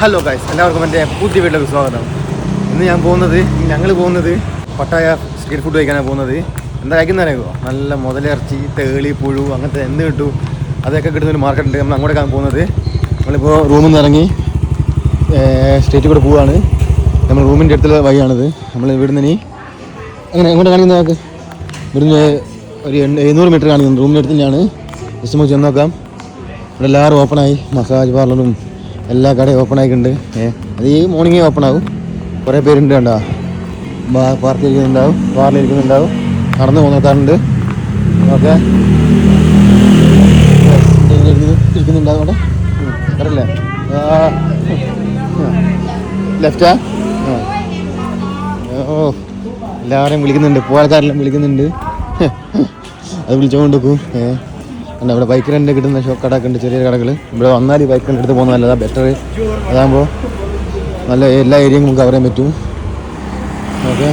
Hello guys എല്ലാവർക്കും എന്റെ പുതിയ വീട്ടിലേക്ക് സ്വാഗതം. ഇന്ന് ഞാൻ പോകുന്നത് ഞങ്ങൾ പോകുന്നത് പട്ടായ സ്ട്രീറ്റ് ഫുഡ് കഴിക്കാനാണ് പോകുന്നത്. എന്താ കഴിക്കുന്നറിയോ നല്ല മുതലിറച്ചി തേളി പുഴു അങ്ങനത്തെ എന്ത് കിട്ടും? അതൊക്കെ കിട്ടുന്ന ഒരു മാർക്കറ്റ് ഉണ്ട്. നമ്മൾ അങ്ങോട്ടേക്കാണ് പോകുന്നത്. നമ്മളിപ്പോൾ റൂമിൽ നിന്ന് ഇറങ്ങി സ്റ്റേറ്റിൽ കൂടെ പോവുകയാണ് നമ്മൾ റൂമിന്റെ അടുത്തുള്ള വഴിയാണിത്. നമ്മൾ ഇവിടുന്ന് ഇനി അങ്ങനെ എങ്ങോട്ട് കാണിക്കുന്നത് നമുക്ക്? ഇവിടുന്ന് ഒരു എഴുന്നൂറ് മീറ്റർ കാണിക്കുന്നത് റൂമിന്റെ അടുത്ത് തന്നെയാണ്. ജസ്റ്റ് നമുക്ക് ചെന്ന് നോക്കാം. ഇവിടെ എല്ലാവരും ഓപ്പണായി മസാജ് പാർലറും എല്ലാ കടയും ഓപ്പൺ ആയിട്ടുണ്ട്. ഏ അത് ഈ മോർണിംഗേ ഓപ്പൺ ആകും. കുറേ പേരുണ്ട് കണ്ടോ? ബാറിൽ ഇരിക്കുന്നുണ്ടാവും നടന്നു പോകുന്നക്കാരുണ്ട് ഓക്കെ. ഇരിക്കുന്നുണ്ടാവും അവിടെ. ലെഫ്റ്റാ ഓ എല്ലാവരെയും വിളിക്കുന്നുണ്ട്. പോയാൽക്കാരെല്ലാം വിളിക്കുന്നുണ്ട്. അത് വിളിച്ചോണ്ട് വെക്കും ഏ. അല്ല ഇവിടെ ബൈക്ക് റെന്റ് കിട്ടുന്ന ഷോ കടയൊക്കെ ഉണ്ട് ചെറിയ കടകൾ. ഇവിടെ വന്നാൽ ഈ ബൈക്ക് റെന്റ് എടുത്ത് പോകുന്നത് നല്ലതാണ് ബെറ്റർ അതാകുമ്പോൾ നല്ല എല്ലാ ഏരിയയും നമുക്ക് കവർ ചെയ്യാൻ പറ്റും. ഓക്കെ.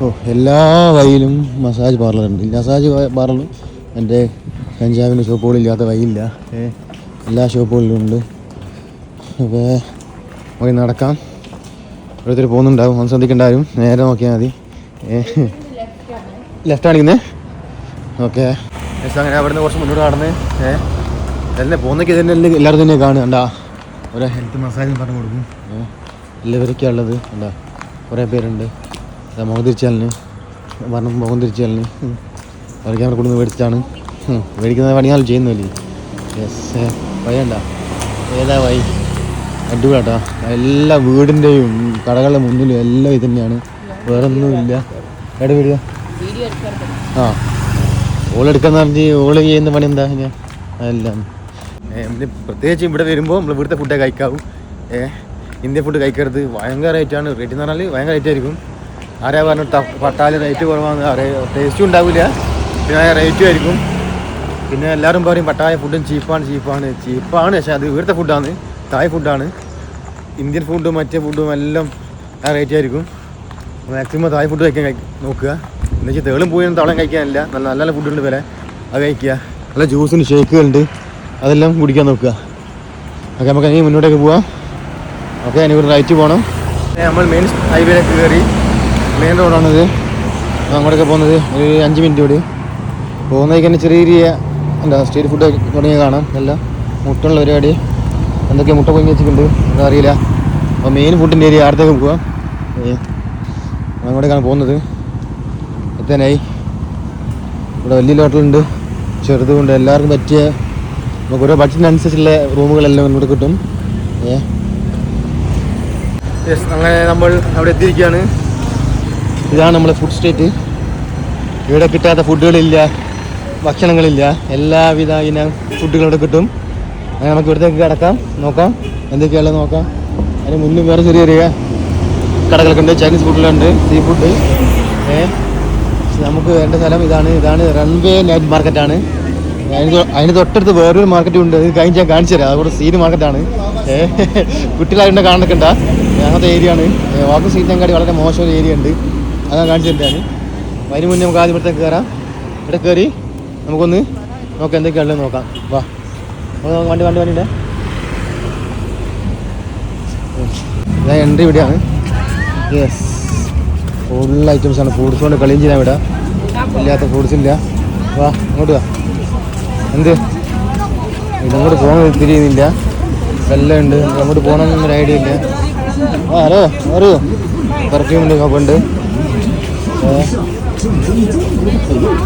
ഓ എല്ലാ വഴിയിലും മസാജ് പാർലർ ഉണ്ട്. മസാജ് പാർലറും എന്റെ കഞ്ചാവിന്റെ ഷോപ്പുകളില്ലാത്ത വഴിയില്ല. എല്ലാ ഷോപ്പുകളിലും ഉണ്ട്. അപ്പോൾ പോയി നടക്കാം. ഓരോരുത്തർ പോകുന്നുണ്ടാവും. ഒന്ന് ശ്രദ്ധിക്കണ്ടാവും നേരെ നോക്കിയാൽ മതി. ലെഫ്റ്റ് കാണിക്കുന്നേ ഓക്കെ. അങ്ങനെ അവിടെ നിന്ന് കുറച്ച് മുന്നോട്ട് നടന്ന് ഏഹ് എല്ലാം പോകുന്നൊക്കെ തന്നെ എല്ലാം എല്ലാവരും തന്നെ കാണുക കണ്ടാ? ഓരോ ഹെൽത്ത് മസാജും പറഞ്ഞു കൊടുക്കും. എല്ലാവർക്കും ഉള്ളത് കണ്ടാ? കുറേ പേരുണ്ട്. മുഖം തിരിച്ചാലിന്. പറഞ്ഞു മുഖം തിരിച്ചാലിന്. അവർക്ക് ക്യാമറ കൊടുന്ന് മേടിച്ചാണ് മേടിക്കുന്ന പണിയാലും ചെയ്യുന്നില്ലേ യെസ് വയ്യണ്ട ഏതാ വൈ അടിപൊളിയാട്ടാ. എല്ലാ വീടിന്റെയും കടകളുടെ മുന്നിലും എല്ലാം ഇത് തന്നെയാണ് വേറെ ഒന്നുമില്ല എവിടെ വീടുക ആ. ഓളെടുക്കാന്ന് ഓൾ ചെയ്യുന്ന പണി എന്താ? എല്ലാം പ്രത്യേകിച്ച് ഇവിടെ വരുമ്പോൾ നമ്മൾ ഇവിടുത്തെ ഫുഡേ കഴിക്കാവും. ഏഹ് ഇന്ത്യൻ ഫുഡ് കഴിക്കരുത്. ഭയങ്കര റേറ്റാണ് റേറ്റ് എന്ന് പറഞ്ഞാൽ ഭയങ്കര റേറ്റ് ആയിരിക്കും. ആരാ പറഞ്ഞു പട്ടാൽ റേറ്റ് കുറവാണ് ടേസ്റ്റും ഉണ്ടാവില്ല പിന്നെ റേറ്റും ആയിരിക്കും. പിന്നെ എല്ലാവരും പറയും പട്ടായ ഫുഡും ചീപ്പാണ് ചീപ്പാണ് ചീപ്പാണ് പക്ഷേ അത് ഇവിടുത്തെ ഫുഡാണ് തായ് ഫുഡാണ് ഇന്ത്യൻ ഫുഡും മറ്റേ ഫുഡും എല്ലാം ആ റേറ്റ് ആയിരിക്കും. മാക്സിമം തായ് ഫുഡ് കഴിക്കാൻ നോക്കുക. എന്ന് വെച്ചാൽ തേളും പോയി തവളം കഴിക്കാനില്ല. നല്ല നല്ല നല്ല ഫുഡുണ്ട് വില അത് കഴിക്കുക. നല്ല ജ്യൂസിന് ഷേക്കുകളുണ്ട് അതെല്ലാം കുടിക്കാൻ നോക്കുക. ഓക്കെ നമുക്ക് ഇനി മുന്നോട്ടേക്ക് പോവാം. ഓക്കെ ഒരു റൈറ്റ് പോകണം നമ്മൾ മെയിൻ ഹൈവേയിലേക്ക് കയറി. മെയിൻ റോഡാണിത് അങ്ങോട്ടൊക്കെ പോകുന്നത് ഒരു അഞ്ച് മിനിറ്റ് കൂടി പോകുന്നതിൽ തന്നെ ചെറിയ ചെറിയ എന്താ സ്ട്രീറ്റ് ഫുഡ് തുടങ്ങിയ കാണാം. എല്ലാം മുട്ടുള്ള പരിപാടി. എന്തൊക്കെ മുട്ട പൊങ്ങി വെച്ചിട്ടുണ്ട് എന്താ അറിയില്ല. അപ്പോൾ മെയിൻ ഫുഡിന്റെ ഏരിയ അടുത്തേക്ക് പോവാം. അങ്ങോട്ടേക്കാണ് പോകുന്നത്. എത്താനായി ഇവിടെ വലിയ ഹോട്ടലുണ്ട് ചെറുതുകൊണ്ട് എല്ലാവർക്കും പറ്റിയ നമുക്ക് ഓരോ ബഡ്ജറ്റിനനുസരിച്ചുള്ള റൂമുകളെല്ലാം ഇവിടെ കിട്ടും. ഏ? യെസ് അങ്ങനെ നമ്മൾ അവിടെ എത്തിയിരിക്കുകയാണ്. ഇതാണ് നമ്മുടെ ഫുഡ് സ്ട്രീറ്റ് ഇവിടെ കിട്ടാത്ത ഫുഡുകളില്ല ഭക്ഷണങ്ങളില്ല. എല്ലാവിധ ഇനം ഫുഡുകളും ഇവിടെ കിട്ടും. അങ്ങനെ നമുക്ക് ഇവിടത്തേക്ക് കിടക്കാം. നോക്കാം. എന്തൊക്കെയാണെന്ന് നോക്കാം. അതിന് മുന്നേ വേറെ ചെറിയ ചെറിയ കടകളൊക്കെ ഉണ്ട്. ചൈനീസ് ഫുഡിലുണ്ട് സീ ഫുഡ് നമുക്ക് വേണ്ട സ്ഥലം ഇതാണ്. ഇതാണ് റൺവേ നൈറ്റ് മാർക്കറ്റാണ് അതിന് അതിന് തൊട്ടടുത്ത് വേറൊരു മാർക്കറ്റും ഉണ്ട്. ഇത് കഴിഞ്ഞ് ഞാൻ കാണിച്ചു തരാം. അതുകൂടെ സീന് മാർക്കറ്റാണ് കുട്ടികളായിട്ട് ഉണ്ടാ അങ്ങനത്തെ ഏരിയ ആണ്. വാക്ക് സീറ്റിനെങ്കാടി വളരെ മോശം ഒരു ഏരിയ ഉണ്ട്. അതാണ് കാണിച്ചു തരാണ് അതിന് മുന്നേ നമുക്ക് ആദ്യം ഇവിടത്തേക്ക് കയറാം ഇവിടെ കയറി നമുക്കൊന്ന് നോക്കാം എന്തൊക്കെയാണ് നോക്കാം. വാ. വണ്ടി വണ്ടി വണ്ടിയുടെ ഇതാ എൻട്രി ഇവിടെയാണ്. യെസ് ഫുൾ ഐറ്റംസ് ആണ്. ഫ്രൂട്ട്സ് കൊണ്ട് കളിയും ചെയ്യാൻ ഇവിടെ. ഇല്ലാത്ത ഫ്രൂട്ട്സ് ഇല്ല. വാ ഇങ്ങോട്ട് വാ. എന്ത്? ഇതങ്ങോട്ട് പോകാൻ തിരിയുന്നില്ല വെള്ളം ഉണ്ട്. അങ്ങോട്ട് പോകണമെന്നൊന്നും ഒരു ഐഡിയ ഇല്ല. ആ ഹലോ അറിയോ പെർഫ്യൂമിന്റെ ഉണ്ട്.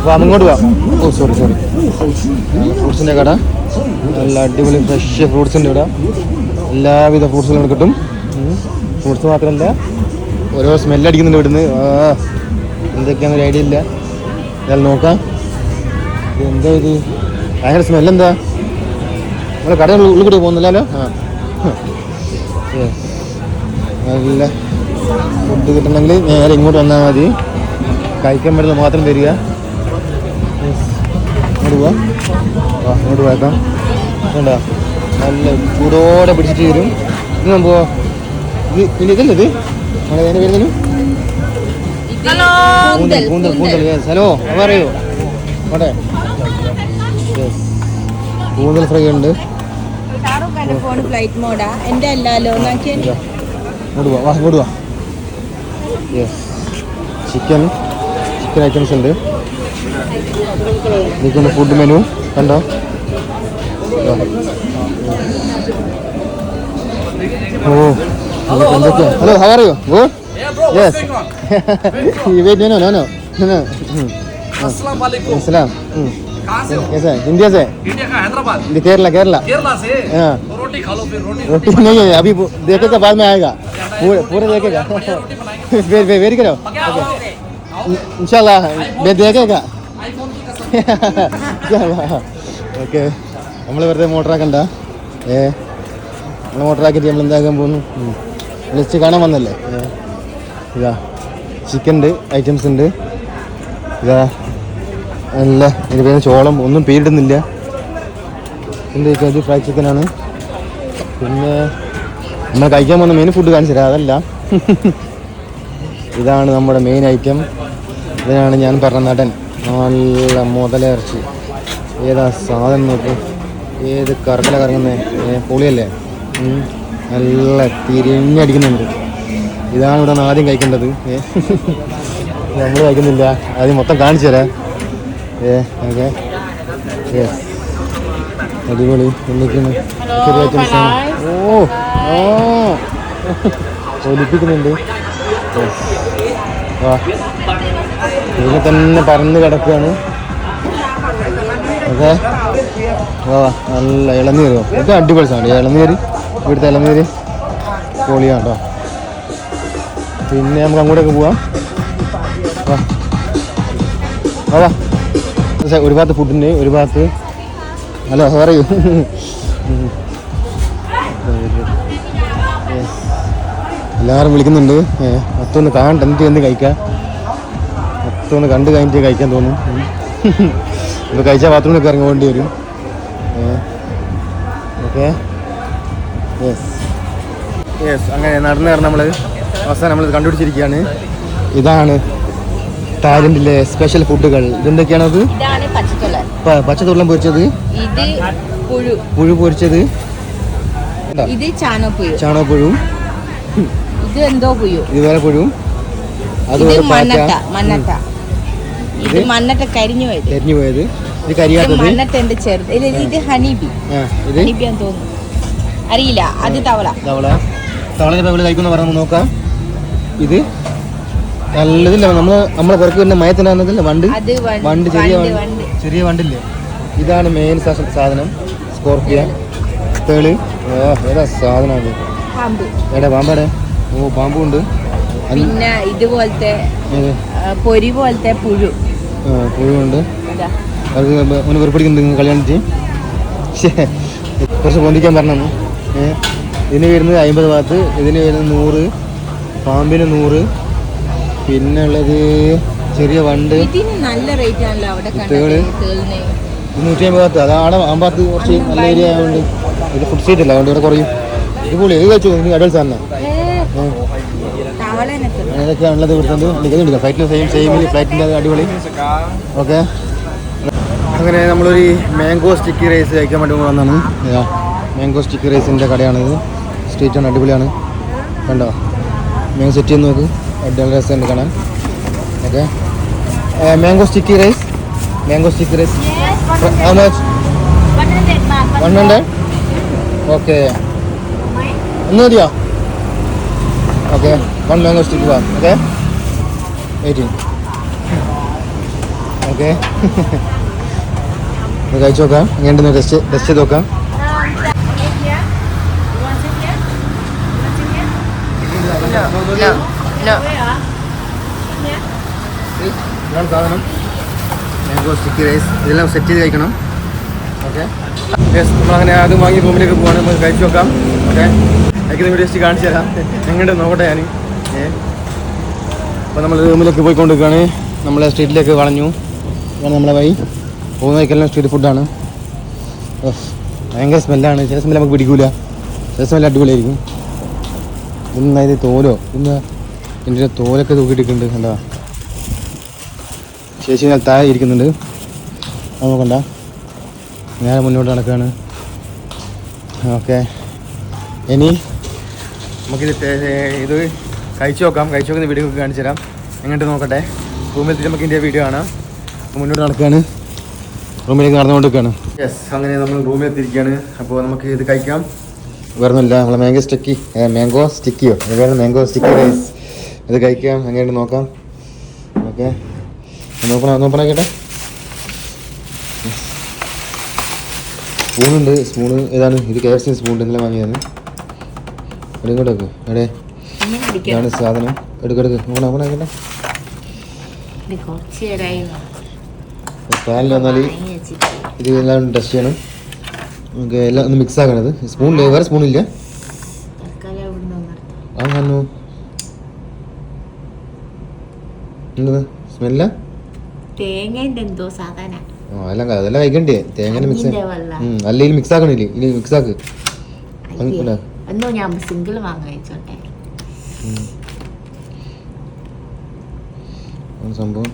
വാ അങ്ങോട്ട് വാ. ഓ സോറി സോറി ഫ്രൂട്ട്സിന്റെ കട. നല്ല അടിപൊളി ഫ്രഷ് ഫ്രൂട്ട്സ് ഉണ്ട് ഇവിടെ. എല്ലാവിധ ഫ്രൂട്ട്സും കിട്ടും. ഫ്രൂട്ട്സ് മാത്രമല്ല ഓരോ സ്മെല്ലടിക്കുന്നുണ്ട് ഇവിടുന്ന്. എന്തൊക്കെയാണെന്ന് ഒരു ഐഡിയ ഇല്ല. ഇതെല്ലാം നോക്കാം. എന്താ ഇത്? ഭയങ്കര സ്മെല്ല് എന്താ? നമ്മളെ കട ഉള്ളിൽ കൂടി പോകുന്നില്ലല്ലോ? ആ. നല്ല ഫുഡ് കിട്ടണമെങ്കിൽ നേരെ ഇങ്ങോട്ട് വന്നാൽ മതി. കഴിക്കാൻ പറ്റുന്നത് മാത്രം തരിക. അങ്ങോട്ട് പോവാം. ആ പോയേക്കാം. വേണ്ട നല്ല ചൂടോടെ പിടിച്ചിട്ട് വരും. ഇന്ന് പോവാ. ഇത് ഇതല്ലേ ഇത്? അതിന്റെ പേര് ഹലോ. കൂന്തൽ കൂന്തൽ കൂന്തൽ യെസ് ഹലോ പറയൂ ഓട്ടെ യെസ് കൂന്തൽ ഫ്രൈ ഉണ്ട്. ഫോൺ ഫ്ലൈറ്റ് മോഡാ എന്റെ അല്ലല്ലോ വാ യെസ് ചിക്കൻ ചിക്കൻ ഐറ്റംസ് ഉണ്ട്. ഇതൊക്കെയാണ് ഫുഡ് മെനു കണ്ടോ? ഓ. Hello how are you good yes wait no no no no अस्सलाम वालेकुम सलाम कहाँ से हो कैसा है इंडिया से इंडिया का हैदराबाद ये केरला केरला केरला से हाँ। तो रोटी खा लो फिर रोटी रोटी नहीं है अभी वो देखेगा बाद में आएगा पूरे पूरे देखेगा वेट वेट वेट करो क्या आओगे इंशाल्लाह मैं देखेगा आईफोन की कसम ഓക്കെ നമ്മൾ വെറുതെ മോട്ടറാക്കണ്ട ഏ നമ്മൾ മോട്ടറാക്കിയിട്ട് നമ്മൾ എന്താക്കാൻ പോകുന്നു ലിസ്റ്റ് കാണാൻ വന്നല്ലേ? ഇതാ ചിക്കൻ ഉണ്ട് ഐറ്റംസ് ഉണ്ട് ഇതാ നല്ല ഇതിന് പേര് ചോളം ഒന്നും പേരിടുന്നില്ല എന്ത് ഇത് ഫ്രൈ ചിക്കനാണ് പിന്നെ നമ്മൾ കഴിക്കാൻ പോകുന്ന മെയിൻ ഫുഡ് കാണിച്ചു തരാം അതല്ല. ഇതാണ് നമ്മുടെ മെയിൻ ഐറ്റം ഇതിനാണ് ഞാൻ പറഞ്ഞ നടൻ. നല്ല മുതലിറച്ചി. ഏതാ സാധനം നോക്ക്. ഏത് കറക്കല കറങ്ങുന്നേ? പൊളിയല്ലേ. നല്ല തിരിഞ്ഞടിക്കുന്നുണ്ട്. ഇതാണ് ഇവിടെ നിന്ന് ആദ്യം കഴിക്കേണ്ടത്. ഏ? നമ്മൾ കഴിക്കുന്നില്ല. ആദ്യം മൊത്തം കാണിച്ചു തരാം. ഏ ഓക്കെ. യെസ് അടിപൊളി. എന്തൊക്കെയാണ്? ഓ ഓ ഒലിപ്പിക്കുന്നുണ്ട്. ഇതിനെ തന്നെ പറന്ന് കിടക്കുകയാണ്. ഓക്കെ. വാ നല്ല ഇളനീരോ ഇത് അടിപൊളി സാധനം. ഇളനീര്. ഇവിടുത്തെ ഇലനീര് പൊളിയാണ് കേട്ടോ പിന്നെ നമുക്ക് അങ്ങോട്ടേക്ക് പോവാം. വാ. പക്ഷേ ഒരു ഭാഗത്ത് ഫുഡിന്റെ ഒരു ഭാഗത്ത് ഹലോ പറയൂ എല്ലാവരും വിളിക്കുന്നുണ്ട്. ഏ, മൊത്തം കാണണ്ട എന്നിട്ട് എന്ത് കഴിക്കാം? മൊത്തം ഒന്ന് കണ്ട് കഴിഞ്ഞിട്ട് കഴിക്കാൻ തോന്നും. ഇപ്പോൾ കഴിച്ചാൽ ബാത്റൂമിലൊക്കെ ഇറങ്ങി വേണ്ടി വരും. ഓക്കെ. യെസ് യെസ് അങ്ങനെ നടന്ന് നടന്ന് നമ്മൾ അവസാനം നമ്മൾ കണ്ടുപിടിച്ചിരിക്കുകയാണ്. ഇതാണ് തായ്ലൻഡിലെ സ്പെഷ്യൽ ഫുഡുകൾ ഇതെന്തൊക്കെയാണത്? ഇതാണ് പച്ചത്തുള്ള പൊരിച്ചത്? പുഴു. പൊരിച്ചത്? ഇത്. ചാണകപ്പുഴുവും ഇത് എന്തോ പുഴു. ഇത് വേറെ പുഴുവും അത് ഇത് മണ്ണട്ട കരിഞ്ഞു പോയത് കരിഞ്ഞു പോയത് ഇത് കരിയാത്തത് മണ്ണട്ട എന്റെ ചെറുത്. ഇത് ഹണിബി ഹണിബിയാന്ന് തോന്നുന്നു. അറിയില്ല. അത് തവള. തവള. തവള ഇപ്പോൾ കഴിക്കുന്ന പറഞ്ഞു നോക്കാം. ഇത് നല്ലതില്ല. നമ്മൾ നമ്മളെ പുറത്ത് വരുന്ന മയത്തിനാകുന്നതില്ല വണ്ട്. വണ്ട്. ചെറിയ ചെറിയ വണ്ടില്ലേ? ഇതാണ് മെയിൻ സാധനം. സ്കോർപ്പിയ തേൾ. ഏതാ സാധനമാണ് എടാ പാമ്പാടെ ഓ പാമ്പും ഉണ്ട്. പിന്നെ ഇതുപോലത്തെ പൊരി പോലത്തെ പുഴു. പുഴുണ്ട് അത്. ഒന്ന് വെറുപ്പിടിക്കുന്നുണ്ട് കല്യാണിച്ച് കുറച്ച് പൊന്തിക്കാൻ പറഞ്ഞു ഇതിന് വരുന്നത് അമ്പത് ഭാഗത്ത് ഇതിന് വരുന്നത് നൂറ് പാമ്പിന് നൂറ്. പിന്നെ ഉള്ളത് ചെറിയ വണ്ട്. ഇതിന് നല്ല റേറ്റ് ആണല്ലോ അവിടെ തേൾ. നൂറ്റി അമ്പത് ഭാഗത്ത് അതാണ് ആ ഭാഗത്ത് കുറച്ച് നല്ല ഏരിയ ആയതുകൊണ്ട് ഇത് ഫുഡ് സീറ്റ് അല്ല? അതുകൊണ്ട് ഇവിടെ കുറയും ഇത് പൊളി ഇത് കഴിച്ചു നിങ്ങൾ അഡൽസ് തന്നെ. ഏതൊക്കെയാണ് ഉള്ളത് ഇവിടുത്തെ നിൽക്കുന്നുണ്ട് ഫ്ലൈറ്റിൽ സെയിം സെയിമിൽ ഫ്ലൈറ്റിന്റെ അടിപൊളി. ഓക്കെ അങ്ങനെ നമ്മളൊരു മാംഗോ സ്റ്റിക്കി റൈസ് കഴിക്കാൻ വേണ്ടി വന്നതാണ്. മാംഗോ സ്റ്റിക്ക് റൈസിന്റെ കടയാണിത് സ്ട്രീറ്റാണ് അടിപൊളിയാണ്. കണ്ടോ? മാംഗോ സിറ്റിയിൽ നോക്ക്. അടിപൊളി രസമുണ്ട് കാണാൻ. Okay. Mango sticky rice mango sticky rice one hundred okay ഒന്ന് മതിയോ? ഓക്കെ വൺ മാംഗോ സ്റ്റിക്ക് വാ ഓക്കെ എയ്റ്റീൻ ഓക്കെ കഴിച്ചു നോക്കാം. ഇങ്ങനെ ടെസ്റ്റ് ടെസ്റ്റ് ചെയ്ത് നോക്കാം. ഇതാണ് സാധനം. മാംഗോ സ്റ്റിക്കി റൈസ് ഇതെല്ലാം സെറ്റ് ചെയ്ത് കഴിക്കണം ഓക്കെ നമ്മളങ്ങനെ അത് വാങ്ങി റൂമിലേക്ക് പോവാണ്. നമുക്ക് കഴിച്ചു നോക്കാം. ഓക്കെ അയക്കുന്ന വീഡിയോ കാണിച്ചു തരാം. എങ്ങോട്ട് നോക്കട്ടെ ഞാൻ അപ്പോൾ നമ്മൾ റൂമിലേക്ക് പോയിക്കൊണ്ടിരിക്കുകയാണ്. നമ്മളെ സ്ട്രീറ്റിലേക്ക് വളഞ്ഞു. ഇതാണ് നമ്മളെ വഴി. പോകുന്ന വഴിക്കെല്ലാം സ്ട്രീറ്റ് ഫുഡാണ് ഭയങ്കര സ്മെല്ലാണ് ചില സ്മെല്ല് നമുക്ക് പിടിക്കൂല. ചില സ്മെല്ല് അടിപൊളിയായിരിക്കും. ഇന്ന് ഇത് തോലോ? ഇന്ന് എന്റെ തോലൊക്കെ തൂക്കിയിട്ടുണ്ട് കണ്ടാ? ചേച്ചി ഞാൻ താഴെ ഇരിക്കുന്നുണ്ട്. അത് നോക്കണ്ട. ഞാൻ മുന്നോട്ട് നടക്കുകയാണ് ഓക്കെ. ഇനി നമുക്കിത് ഇത് കഴിച്ചു നോക്കാം. കഴിച്ചു നോക്കുന്ന വീഡിയോ കാണിച്ചു തരാം. എങ്ങോട്ട് നോക്കട്ടെ? റൂമിൽ നമുക്ക് ഇതിന്റെ വീഡിയോ ആണ് മുന്നോട്ട് നടക്കുകയാണ് റൂമിലേക്ക് നടന്നുകൊണ്ടിരിക്കുകയാണ്. യെസ് അങ്ങനെ നമ്മൾ റൂമിൽ എത്തിയിരിക്കുകയാണ്. അപ്പോൾ നമുക്ക് ഇത് കഴിക്കാം. വേറെ ഒന്നുമില്ല നമ്മളെ മാംഗോ സ്റ്റിക്കി മാംഗോ സ്റ്റിക്കിയോ വേറെ മാംഗോ സ്റ്റിക്കി റൈസ് ഇത് കഴിക്കാം. എങ്ങനെയുണ്ട് നോക്കാം. ഓക്കെ. നോക്കണോ നോपना സ്പൂണുണ്ട്. സ്പൂണ് ഏതാണ്? ഇത് കെ എഫ് സി സ്പൂൺ ഇന്നലെ വാങ്ങിയതാണ്. എടുക്കട്ടെ എടേ ഇതാണ് സാധനം. എടുക്കെടുക്ക് നോക്കണം നോക്കണം കേട്ടെ പാനിൽ വന്നാൽ ഇത് എല്ലാം ടെസ്റ്റ് ചെയ്യണം. നമുക്ക് എല്ലാം ഒന്ന് മിക്സ് ആക്കണത്. സ്പൂൺ വേറെ സ്പൂൺ ഇല്ല? ഇവിടുന്ന് ഒന്ന് നിർത്താം. ആ? കാണു എന്തത് സ്മെല്ല തേങ്ങേന്റെ എന്തോ സാധന. അതെല്ലാം കഴിക്കണ്ടേ? തേങ്ങ മിക്സ് അല്ല ഇനി മിക്സ് ആക്കണില്ലേ? ഇനി മിക്സ് ആക്ക്. എന്നോ ഞാൻ സിംഗിൾ വാങ്ങി വെച്ചോട്ടെ. ആണ് സംഭവം.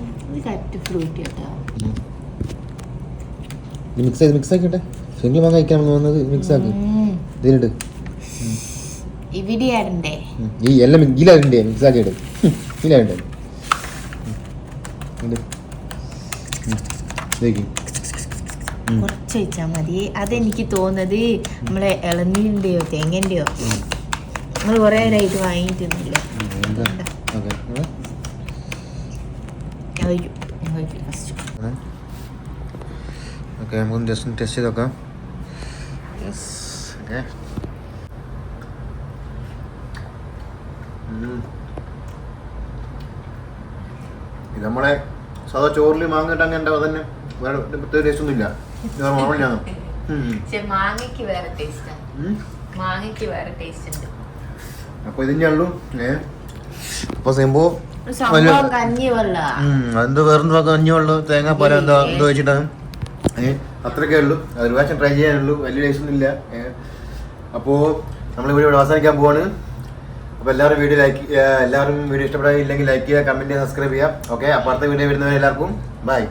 മിക്സ് ചെയ്ത് മിക്സ് ആക്കിട്ടെ സിംഗിൾ വാങ്ങാൻ കഴിക്കാൻ തോന്നുന്നത് മിക്സ് ആക്ക് ഇതിലിട്ട് ഇവിടെയാടണ്ടേ ഈ എല്ലാം ഇതിലായിട്ടുണ്ട് മിക്സ് ആക്കിയിട്ട് ഇതിലായിട്ടുണ്ട് ഇതേക്ക്. കുറച്ച് വെച്ചാൽ മതി. അതെനിക്ക് തോന്നുന്നത് നമ്മളെ ഇളനീരിന്റെയോ തേങ്ങന്റെയോ നമ്മൾ കുറേ നേരമായിട്ട് ഫസ്റ്റ്. ഓക്കെ നമുക്ക് ജസ്റ്റ് ടെസ്റ്റ് ചെയ്ത് നോക്കാം. യെസ് ഓക്കെ ഇത് നമ്മളെ സാധാ ചോറിൽ മാങ്ങിട്ട് അങ്ങനെ ഉണ്ടാവും തന്നെ വേറെ പ്രത്യേക ടേസ്റ്റ് ഒന്നും ഇല്ല ഇത് നോർമലാണ് മാങ്ങയ്ക്ക് വേറെ ടേസ്റ്റാണ് മാങ്ങയ്ക്ക് വേറെ ടേസ്റ്റ് ഉണ്ട്. അപ്പോൾ ഇതിന്റെ ഉള്ളൂ. ഏ? അപ്പൊ സെമ്പോ അതെന്തോ വേറെന്തോ കഞ്ഞിയുള്ളൂ തേങ്ങാപ്പാല എന്താ എന്തോ വെച്ചിട്ടാണ്. ഏ? അത്രയൊക്കെ ഉള്ളൂ. അത് ഒരു പ്രാവശ്യം ട്രൈ ചെയ്യാനുള്ളൂ. വലിയ ടേസ്റ്റ് ഇല്ല അപ്പോൾ നമ്മൾ വീഡിയോ അവസാനിക്കാൻ പോവാണ്. അപ്പോൾ എല്ലാവരും വീഡിയോ ലൈക്ക് എല്ലാവരും വീഡിയോ ഇഷ്ടപ്പെടാനില്ലെങ്കിൽ ലൈക്ക് ചെയ്യുക കമന്റ് ചെയ്യുക സബ്സ്ക്രൈബ് ചെയ്യുക. ഓക്കെ അപ്പോൾ അടുത്ത വീഡിയോ വരുന്നവരെല്ലാവർക്കും ബൈ